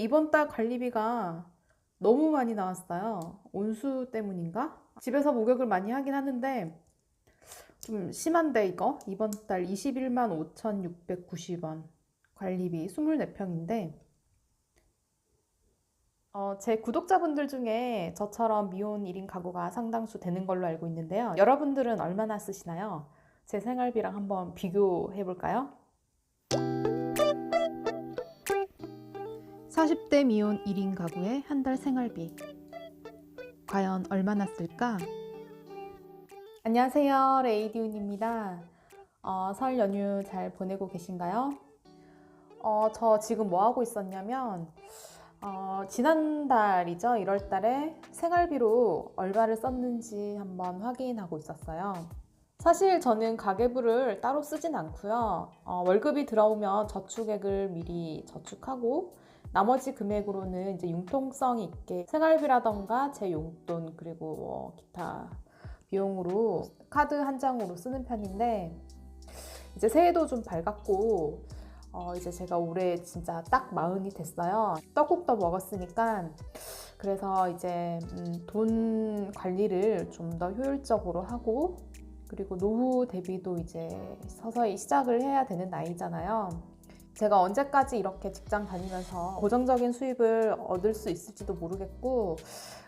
이번 달 관리비가 너무 많이 나왔어요. 온수 때문인가? 집에서 목욕을 많이 하긴 하는데 좀 심한데 이거 이번 달 21만 5,690원 관리비 24평인데 어, 제 구독자분들 중에 저처럼 미혼 1인 가구가 상당수 되는 걸로 알고 있는데요. 여러분들은 얼마나 쓰시나요? 제 생활비랑 한번 비교해 볼까요? 40대 미혼 1인 가구의 한 달 생활비. 과연 얼마나 쓸까? 안녕하세요. 레이디운입니다. 어, 설 연휴 잘 보내고 계신가요? 어, 저 지금 뭐 하고 있었냐면, 어, 지난달이죠. 1월 달에 생활비로 얼마를 썼는지 한번 확인하고 있었어요. 사실 저는 가계부를 따로 쓰진 않고요. 어, 월급이 들어오면 저축액을 미리 저축하고 나머지 금액으로는 이제 융통성 있게 생활비라던가 제 용돈 그리고 뭐 기타 비용으로 카드 한 장으로 쓰는 편인데 이제 새해도 좀 밝았고 어, 이제 제가 올해 진짜 딱 마흔이 됐어요. 떡국도 먹었으니까 그래서 이제 음, 돈 관리를 좀 더 효율적으로 하고 그리고 노후 대비도 이제 서서히 시작을 해야 되는 나이잖아요. 제가 언제까지 이렇게 직장 다니면서 고정적인 수입을 얻을 수 있을지도 모르겠고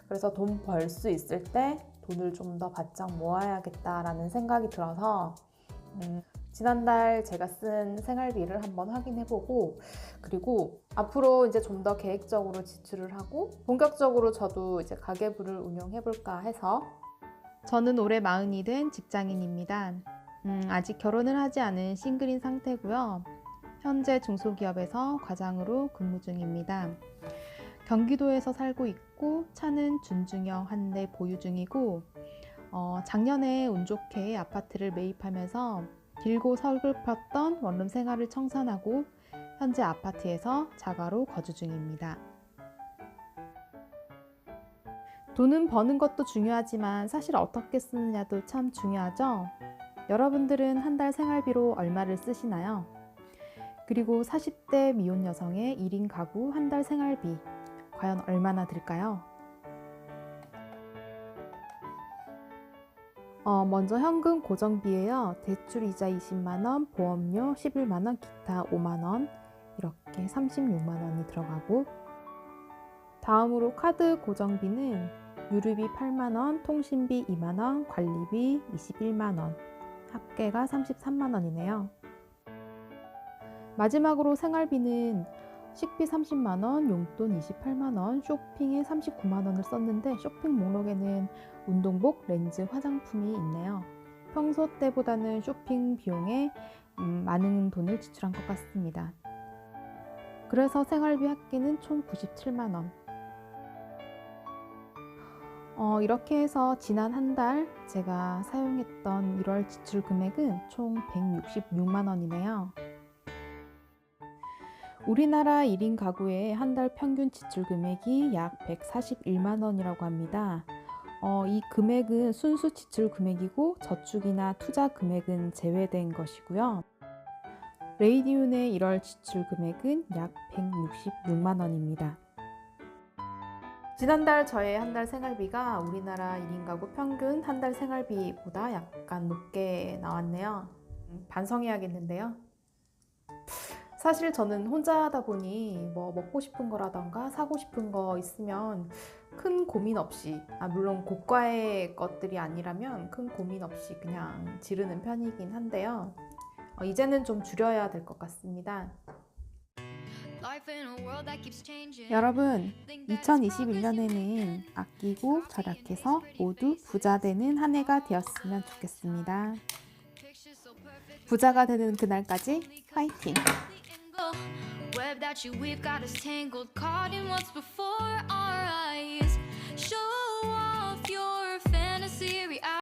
그래서 돈 벌 수 있을 때 돈을 좀 더 바짝 모아야겠다라는 생각이 들어서 음, 지난달 제가 쓴 생활비를 한번 확인해보고 그리고 앞으로 이제 좀 더 계획적으로 지출을 하고 본격적으로 저도 이제 가계부를 운영해볼까 해서 저는 올해 마흔이 된 직장인입니다. 음, 아직 결혼을 하지 않은 싱글인 상태고요. 현재 중소기업에서 과장으로 근무 중입니다. 경기도에서 살고 있고 차는 준중형 한 대 보유 중이고 어, 작년에 운 좋게 아파트를 매입하면서 길고 서글펐던 원룸 생활을 청산하고 현재 아파트에서 자가로 거주 중입니다. 돈은 버는 것도 중요하지만 사실 어떻게 쓰느냐도 참 중요하죠. 여러분들은 한 달 생활비로 얼마를 쓰시나요? 그리고 40대 미혼 여성의 1인 가구 한 달 생활비 과연 얼마나 들까요? 어, 먼저 현금 고정비예요. 대출 이자 20만 원, 보험료 11만 원, 기타 5만 원 이렇게 36만 원이 들어가고 다음으로 카드 고정비는 유류비 8만 원, 통신비 2만 원, 관리비 21만 원, 합계가 33만 원이네요. 마지막으로 생활비는 식비 30만 원, 용돈 28만 원, 쇼핑에 39만 원을 썼는데 쇼핑 목록에는 운동복, 렌즈, 화장품이 있네요. 평소 때보다는 쇼핑 비용에 음, 많은 돈을 지출한 것 같습니다. 그래서 생활비 합계는 총 97만 원. 어, 이렇게 해서 지난 한 달 제가 사용했던 1월 지출 금액은 총 166만 원이네요. 우리나라 1인 가구의 한 달 평균 지출 금액이 약 141만 원이라고 합니다. 어, 이 금액은 순수 지출 금액이고 저축이나 투자 금액은 제외된 것이고요. 레이디운의 1월 지출 금액은 약 166만 원입니다. 지난달 저의 한 달 생활비가 우리나라 1인 가구 평균 한 달 생활비보다 약간 높게 나왔네요. 음, 반성해야겠는데요. 사실 저는 혼자 하다 보니 뭐 먹고 싶은 거라던가 사고 싶은 거 있으면 큰 고민 없이, 아, 물론 고가의 것들이 아니라면 큰 고민 없이 그냥 지르는 편이긴 한데요. 어, 이제는 좀 줄여야 될 것 같습니다. 여러분, 2021년에는 아끼고 절약해서 모두 부자 되는 한 해가 되었으면 좋겠습니다. 부자가 되는 그날까지 화이팅! Web that you weave got us tangled, caught in what's before our eyes.